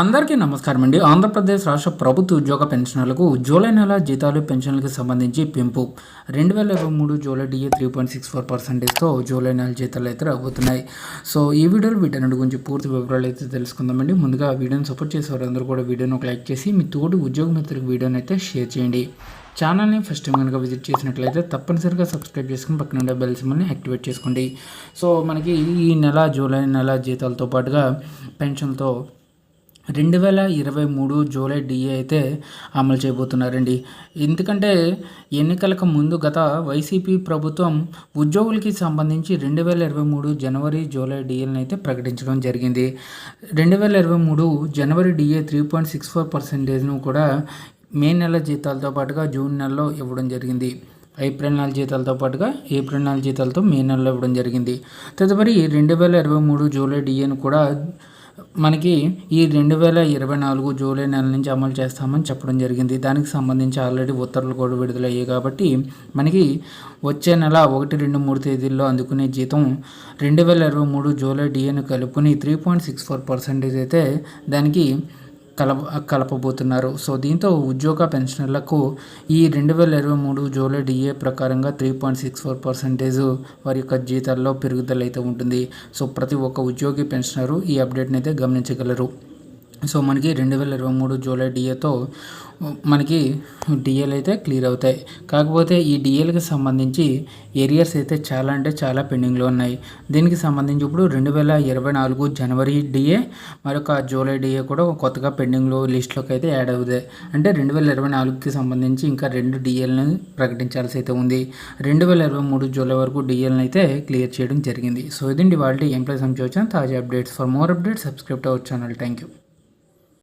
అందరికీ నమస్కారం అండి. ఆంధ్రప్రదేశ్ రాష్ట్ర ప్రభుత్వ ఉద్యోగ పెన్షనర్లకు జూలై నెల జీతాలు పెన్షన్లకు సంబంధించి పెంపు. రెండు వేల ఇరవై మూడు July DA three point six four పర్సెంటేజ్తో July నెల జీతాలు అయితే అవుతున్నాయి సో ఈ వీడియోలో వీటన్నిటి గురించి పూర్తి వివరాలు అయితే తెలుసుకుందామండి. ముందుగా వీడియోని సపోర్ట్ చేసేవారు అందరూ కూడా వీడియోని ఒక లైక్ చేసి మీ తోటి ఉద్యోగ మిత్రులకు వీడియోని అయితే షేర్ చేయండి. ఛానల్ని ఫస్ట్ టైం కనుక విజిట్ చేసినట్లయితే తప్పనిసరిగా సబ్స్క్రైబ్ చేసుకుని పక్కన ఉండే బెల్ సిమ్మల్ని యాక్టివేట్ చేసుకోండి. సో మనకి ఈ నెల జూలై నెల జీతాలతో పాటుగా పెన్షన్తో రెండు వేల ఇరవై మూడు జూలై డిఏ అయితే అమలు చేయబోతున్నారండి. ఎందుకంటే ఎన్నికలకు ముందు గత వైసీపీ ప్రభుత్వం ఉద్యోగులకి సంబంధించి రెండు వేల ఇరవై మూడు జనవరి జూలై డిఏలను అయితే ప్రకటించడం జరిగింది. రెండు వేల ఇరవై మూడు January DA three point six four పర్సెంటేజ్ను కూడా మే నెల జీతాలతో పాటుగా జూన్ నెలలో ఇవ్వడం జరిగింది. ఏప్రిల్ నెల జీతాలతో పాటుగా ఏప్రిల్ నెల జీతాలతో మే నెలలో ఇవ్వడం జరిగింది. తదుపరి రెండు వేల ఇరవై మూడు జూలై డిఏను కూడా మనకి ఈ రెండు వేల ఇరవై నాలుగు జూలై నెల నుంచి అమలు చేస్తామని చెప్పడం జరిగింది. దానికి సంబంధించి ఆల్రెడీ ఉత్తర్వులు కూడా విడుదలయ్యాయి కాబట్టి మనకి వచ్చే నెల ఒకటి రెండు మూడు తేదీల్లో అందుకునే జీతం రెండు వేల ఇరవై మూడు జూలై డిఏను కలుపుకొని three point six four percentage అయితే దానికి కలప కలపబోతున్నారు. సో దీంతో ఉద్యోగ పెన్షనర్లకు ఈ రెండు వేల ఇరవై మూడు జూలై డిఏ ప్రకారంగా three point six four percentage వారి యొక్క జీతాల్లో పెరుగుదల అయితే ఉంటుంది. సో ప్రతి ఒక్క ఉద్యోగి పెన్షనరు ఈ అప్డేట్ని అయితే గమనించగలరు. సో మనకి రెండు వేల ఇరవై మూడు జూలై డిఏతో మనకి డిఏలు అయితే క్లియర్ అవుతాయి. కాకపోతే ఈ డిఏలకు సంబంధించి ఏరియర్స్ అయితే చాలా అంటే చాలా పెండింగ్లో ఉన్నాయి. దీనికి సంబంధించి ఇప్పుడు రెండు వేల ఇరవై నాలుగు జనవరి డిఏ మరొక జూలై డిఏ కూడా కొత్తగా పెండింగ్లో లిస్ట్లోకి అయితే యాడ్ అవుతాయి. అంటే రెండు వేల ఇరవై నాలుగుకి సంబంధించి ఇంకా రెండు డిఏలను ప్రకటించాల్సి అయితే ఉంది. రెండు వేల ఇరవై మూడు జూలై వరకు డిఏలను అయితే క్లియర్ చేయడం జరిగింది. సో ఇదండి వాళ్ళ ఎంప్లాయీస్ సంబంధించి తాజా updates. For more updates subscribe our channel. Thank you